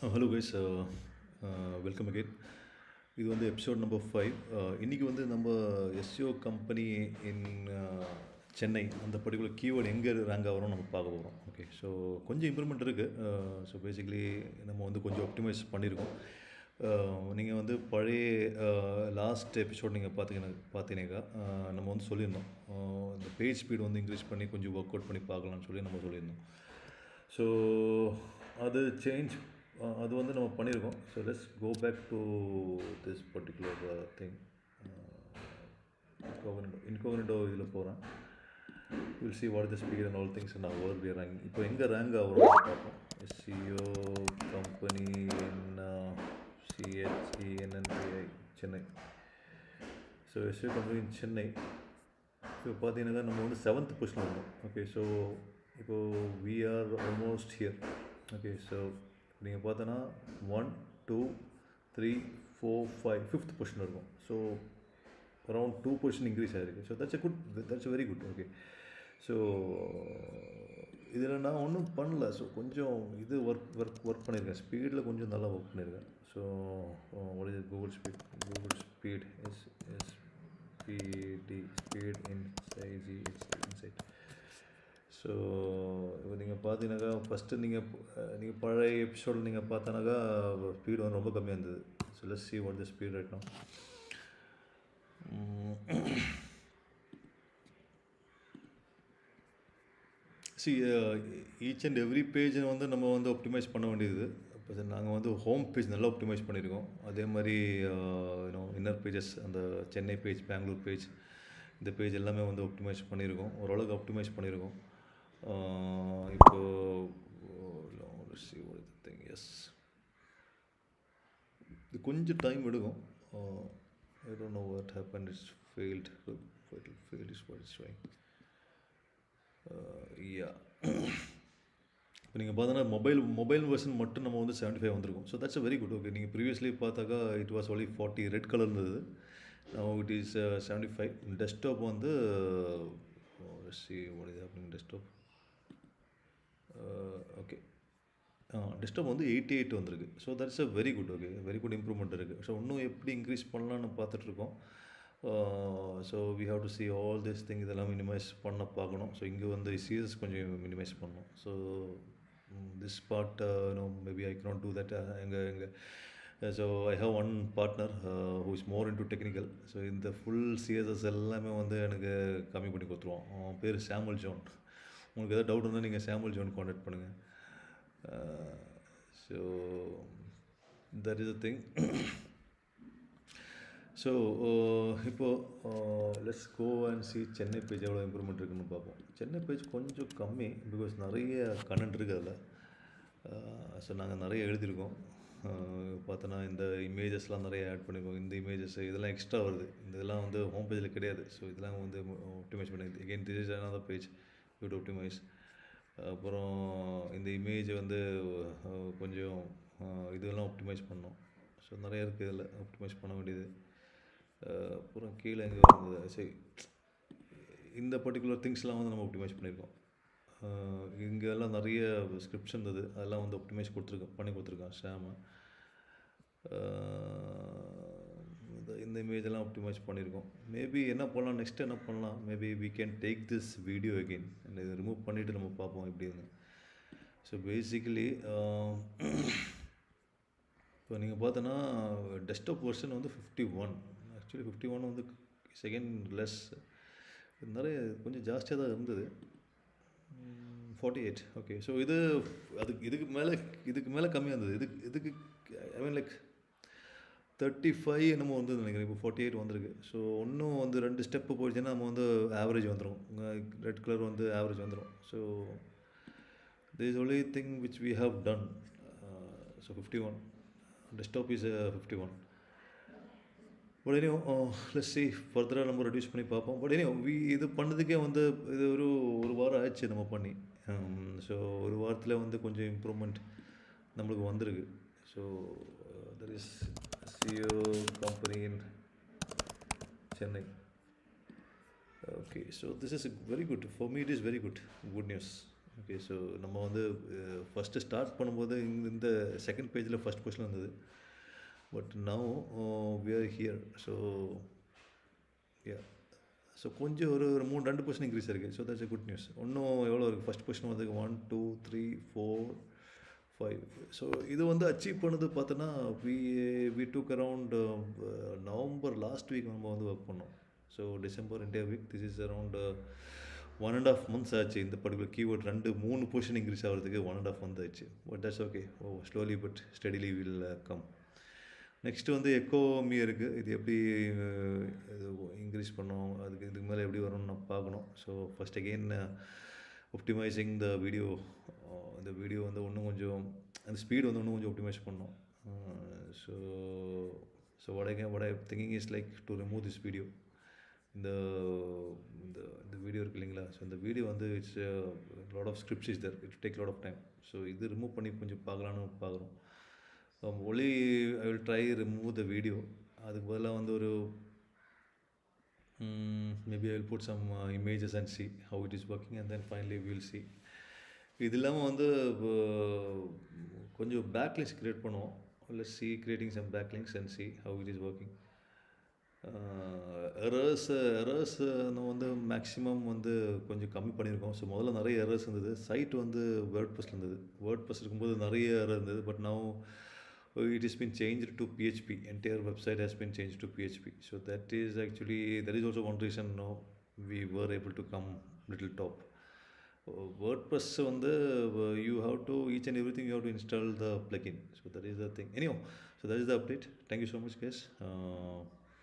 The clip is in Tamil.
ஹலோ கைஸ் வெல்கம் அகெயின் இது வந்து எபிசோட் நம்பர் ஃபைவ் இன்றைக்கி வந்து நம்ம எஸ்சிஓ கம்பெனி இன் சென்னை அந்த பர்டிகுலர் கீவேர்டு எங்கே ரேங்க் ஆகிறோம் நம்ம பார்க்க போகிறோம் ஓகே ஸோ கொஞ்சம் இம்ப்ரூவ்மெண்ட் இருக்குது ஸோ பேசிக்கலி நம்ம வந்து கொஞ்சம் ஆப்டிமைஸ் பண்ணியிருக்கோம் uh, நீங்கள் வந்து பழைய லாஸ்ட் எபிசோட் நீங்கள் பார்த்தீங்கன்னா பார்த்தீங்கன்னாக்கா uh, நம்ம வந்து சொல்லியிருந்தோம். Uh, இந்த பேஜ் ஸ்பீடு வந்து இன்க்ரீஸ் பண்ணி கொஞ்சம் ஒர்க் அவுட் பண்ணி பார்க்கலாம்னு சொல்லி நம்ம சொல்லியிருந்தோம். ஸோ அது சேஞ்ச் அது வந்து நம்ம பண்ணியிருக்கோம். So let's go back to this particular thing இன்கோகனடோ இன்கோகனடோ இதில் போகிறேன் will see what the speed and all things and our B rank இப்போ எங்கே ரேங்க் ஆகிறோம் பார்ப்போம். SEO company in Chennai Chennai so SEO company in Chennai இப்போ பார்த்தீங்கன்னா நம்ம வந்து செவன்த் பொசிஷன் வந்தோம் ஓகே ஸோ இப்போது we are almost here okay so நீங்கள் பார்த்தோன்னா one two three four five fifth position இருக்கும். So around two position increase ஆகிருக்கு so that's a good that's very good okay so இதில் நான் ஒன்றும் பண்ணல. ஸோ கொஞ்சம் இது ஒர்க் ஒர்க் ஒர்க் பண்ணியிருக்கேன் ஸ்பீடில் கொஞ்சம் நல்லா ஒர்க் பண்ணியிருக்கேன் ஸோ ஒரு இது Google speed Google speed S S PD speed in size insight so இப்போ நீங்கள் பார்த்தீங்கன்னாக்கா ஃபஸ்ட்டு நீங்கள் நீங்கள் பழைய எபிசோடில் நீங்கள் பார்த்தோன்னாக்கா ஸ்பீடு வந்து ரொம்ப கம்மியாக இருந்தது. So let's see what the speed right no see each and every பேஜை வந்து நம்ம வந்து ஆப்டிமைஸ் பண்ண வேண்டியது. இப்போ நாங்கள் வந்து ஹோம் பேஜ் நல்லா ஆப்டிமைஸ் பண்ணியிருக்கோம் அதே மாதிரி யூனோ இன்னர் பேஜஸ் அந்த சென்னை பேஜ் பெங்களூர் பேஜ் இந்த பேஜ் எல்லாமே வந்து ஆப்டிமைஸ் பண்ணியிருக்கோம் ஓரளவுக்கு ஆப்டிமைஸ் பண்ணியிருக்கோம் இப்போ எஸ் இது கொஞ்சம் டைம் எடுக்கும் I don't know what happen it's failed fail is what is why yeah இப்போ நீங்கள் பார்த்தீங்கன்னா மொபைல் மொபைல் வெர்ஷன் மட்டும் நம்ம வந்து செவன்ட்டி ஃபைவ் வந்திருக்கும் so that's very good okay நீங்கள் ப்ரீவியஸ்லி பார்த்தாக்கா it was only forty red colour இருந்தது. It is seventy five desktop வந்து see what is desktop Uh, okay disturb uh, வந்து எயிட்டி எயிட் வந்திருக்கு. So that's a very good okay very good improvement இருக்குது ஸோ இன்னும் எப்படி இன்க்ரீஸ் பண்ணலான்னு பார்த்துட்ருக்கோம். So we have to see all this thing இதெல்லாம் மினிமைஸ் பண்ண பார்க்கணும். ஸோ இங்கே வந்து சீசஸ் கொஞ்சம் மினிமைஸ் பண்ணணும். So this part no maybe I cannot do that எங்கள் எங்கள் so I have one partner who is more in to technical so இந்த ஃபுல் சிஎஸ்எஸ் எல்லாமே வந்து எனக்கு கம்மி பண்ணி கொடுத்துருவோம் அவன் பேர் சாமுல் ஜோன். உங்களுக்கு எதாவது டவுட் இருந்தால் நீங்கள் சாம்பிள் ஜோன் காண்டாக்ட் பண்ணுங்கள் so that is a thing so இப்போது let's go and see Chennai page எவ்வளோ இம்ப்ரூவ்மெண்ட் இருக்குன்னு பார்ப்போம். சென்னை பேஜ் கொஞ்சம் கம்மி பிகாஸ் நிறைய கண்டென்ட் இருக்குது அதில். ஸோ நாங்கள் நிறைய எழுதியிருக்கோம். பார்த்தோன்னா இந்த இமேஜஸ்லாம் நிறைய ஆட் பண்ணியிருக்கோம் இந்த இமேஜஸ் இதெல்லாம் எக்ஸ்ட்ரா வருது. இந்த இதெல்லாம் வந்து ஹோம் பேஜில் கிடையாது. ஸோ இதெல்லாம் வந்து ஆப்டிமைஸ் பண்ணி again this is another page you'd optimise அப்புறம் இந்த இமேஜ் வந்து கொஞ்சம் இதெல்லாம் ஆப்டிமைஸ் பண்ணோம். ஸோ நிறைய இருக்குது இதில். ஆப்டிமைஸ் பண்ண வேண்டியது. அப்புறம் கீழே எங்கே வந்தது சரி இந்த பர்டிகுலர் திங்ஸ்லாம் வந்து நம்ம ஆப்டிமைஸ் பண்ணியிருக்கோம். இங்கெல்லாம் நிறைய ஸ்கிரிப்ட்ஸ் இருந்தது. அதெல்லாம் வந்து ஆப்டிமைஸ் கொடுத்துருக்கோம் பண்ணி கொடுத்துருக்கோம் ஷாம இந்த இந்த இமேஜெல்லாம் ஆப்டிமைஸ் பண்ணியிருக்கோம் மேபி என்ன பண்ணலாம் நெக்ஸ்ட் என்ன பண்ணலாம்? Maybe we can take this video again இதை ரிமூவ் பண்ணிவிட்டு நம்ம பார்ப்போம் எப்படின்னு ஸோ பேசிக்கலி இப்போ நீங்கள் பார்த்தோன்னா டெஸ்க்டாப் வெர்ஷன் வந்து fifty one actually fifty one வந்து செகண்ட் லெஸ் நிறைய கொஞ்சம் ஜாஸ்தியாக தான் இருந்தது. ஃபார்ட்டி எயிட் ஓகே ஸோ இது அதுக்கு இதுக்கு மேலே இதுக்கு மேலே கம்மியாக இருந்தது. இதுக்கு இதுக்கு I mean like thirty five என்னமோ வந்து நினைக்கிறேன். இப்போ ஃபார்ட்டி எயிட் வந்திருக்கு. ஸோ இன்னும் வந்து ரெண்டு ஸ்டெப்பு போயிடுச்சுன்னா நம்ம வந்து ஆவரேஜ் வந்துடும் ரெட் கலர் வந்து ஆவரேஜ் வந்துடும் so this only thing which we have done so fifty one desktop is fifty one but இனியும் லெஸ் சி ஃபர்தராக நம்ம ரெடியூஸ் பண்ணி பார்ப்போம். பட் இனியும் வி இது பண்ணதுக்கே வந்து இது ஒரு ஒரு வாரம் ஆயிடுச்சு நம்ம பண்ணி. Um, ஸோ ஒரு வாரத்தில் வந்து கொஞ்சம் இம்ப்ரூவ்மெண்ட் நம்மளுக்கு வந்திருக்கு. ஸோ தட் இஸ் சிஓ கம்பெனியின் Chennai okay so this is very good for me it is very good good news okay so நம்ம வந்து ஃபஸ்ட்டு ஸ்டார்ட் பண்ணும்போது இந்த- இந்த செகண்ட் பேஜில் ஃபஸ்ட் கொஸ்டின் வந்தது. But now we are here so yeah so கொஞ்சம் ஒரு ஒரு மூணு ரெண்டு கொஸ்டின் இன்க்ரீஸ் இருக்குது so that's a good news இன்னும் எவ்வளோ இருக்குது ஃபஸ்ட் கொஸ்டின் வந்து one two three four five so இது வந்து அச்சீவ் பண்ணது பார்த்தோன்னா we we took around November last week நம்ம வந்து ஒர்க் பண்ணோம். So December India week this is around one and half months ஆச்சு. இந்த பர்டிகுலர் கீவேர்ட் ரெண்டு மூணு போர்ஷன் இன்க்ரீஸ் ஆகிறதுக்கு ஒன் அண்ட் ஆஃப் மந்த் ஆச்சு. But that's okay oh slowly but steadily will come next வந்து எக்கோமி இருக்குது இது எப்படி uh, இது இன்க்ரீஸ் பண்ணோம்? அதுக்கு இதுக்கு மேலே எப்படி வரும்னு நான் பார்க்கணும். So first again optimizing the video இந்த வீடியோ வந்து இன்னும் கொஞ்சம் அந்த ஸ்பீடு வந்து இன்னும் கொஞ்சம் ஒப்டிமைஸ் பண்ணோம் so so what what thinking is like to remove this video இந்த இந்த இந்த வீடியோ இருக்கு இல்லைங்களா? ஸோ இந்த வீடியோ வந்து it's lot of scripts is there it take lot of time so இது ரிமூவ் பண்ணி கொஞ்சம் பார்க்கலான்னு பார்க்குறோம். ஒலி um, I will try remove the video அதுக்கு பதிலாக வந்து ஒரு maybe I will put some images and see how it is working and then finally will see இது இல்லாமல் வந்து கொஞ்சம் பேக்லிங்ஸ் க்ரியேட் பண்ணுவோம். இல்லை see creating some backlinks and see how it is working errors errors நம்ம வந்து மேக்ஸிமம் வந்து கொஞ்சம் கம்மி பண்ணியிருக்கோம். ஸோ முதல்ல நிறைய எரர்ஸ் இருந்தது. சைட் வந்து வேர்ட் பஸ் இருந்தது. வேர்ட் பஸ் இருக்கும்போது நிறைய எரர் இருந்தது. பட் நான் it has been changed to PHP. Entire website has been changed to PHP. So that is actually that is also one reason now we were able to come little top. Uh, WordPress வந்து uh, you have to each and everything you have to install the plugin. So that is the thing. Anyhow, so that is the update. Thank you so much, guys. Uh,